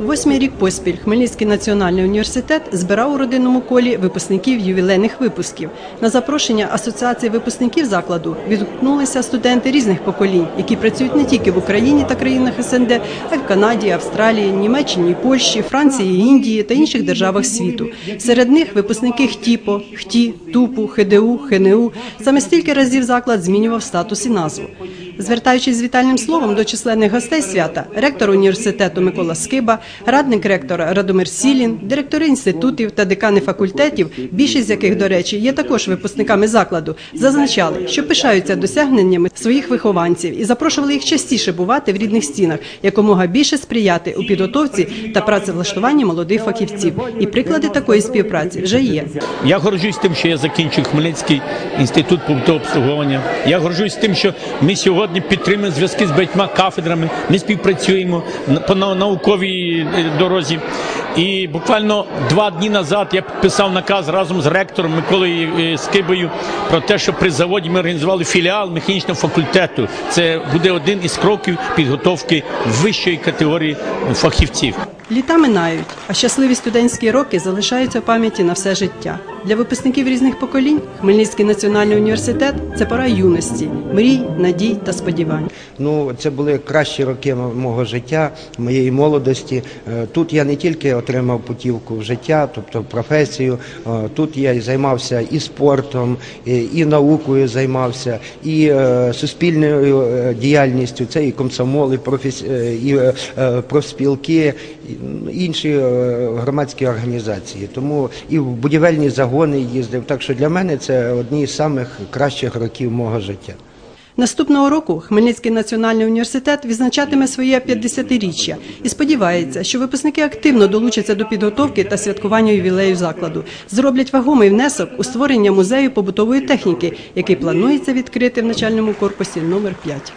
Восьмий рік поспіль Хмельницький національний університет збирав у родинному колі випускників ювілейних випусків. На запрошення асоціації випускників закладу відгукнулися студенти різних поколінь, які працюють не тільки в Україні та країнах СНД, а й в Канаді, Австралії, Німеччині, Польщі, Франції, Індії та інших державах світу. Серед них випускники ХТІПО, ХТІ, ТУПу, ХДУ, ХНУ. Саме стільки разів заклад змінював статус і назву. Звертаючись з вітальним словом до численних гостей свята, ректор університету Микола Скиба, радник ректора Радомир Сілін, директори інститутів та декани факультетів, більшість з яких, до речі, є також випускниками закладу, зазначали, що пишаються досягненнями своїх вихованців і запрошували їх частіше бувати в рідних стінах, якомога більше сприяти у підготовці та працевлаштуванні молодих фахівців. І приклади такої співпраці вже є. Я горжусь тим, що я закінчив Хмельницький інститут побутового обслуговування. Я горжусь тим, що ми сьогодні підтримуємо зв'язки з багатьма кафедрами. Ми співпрацюємо по науковій е, дорозі. І буквально два дні назад я підписав наказ разом з ректором Миколою е, Скибою про те, що при заводі ми організували філіал механічного факультету. Це буде один із кроків підготовки вищої категорії фахівців. Літа минають, а щасливі студентські роки залишаються в пам'яті на все життя. Для випускників різних поколінь Хмельницький національний університет це пора юності, мрій, надій та сподівань. Ну, це були кращі роки мого життя, моєї молодості. Е, Тут я не тільки отримав путівку в життя, тобто професію. е, Тут я і займався і спортом, і, наукою займався, і е, суспільною діяльністю. Це і комсомол, і, профспілки, інші е, громадські організації. Тому і в будівельні загони їздив. Так що для мене це одні з самих кращих років мого життя. Наступного року Хмельницький національний університет відзначатиме своє 50-річчя і сподівається, що випускники активно долучаться до підготовки та святкування ювілею закладу, зроблять вагомий внесок у створення музею побутової техніки, який планується відкрити в начальному корпусі номер 5.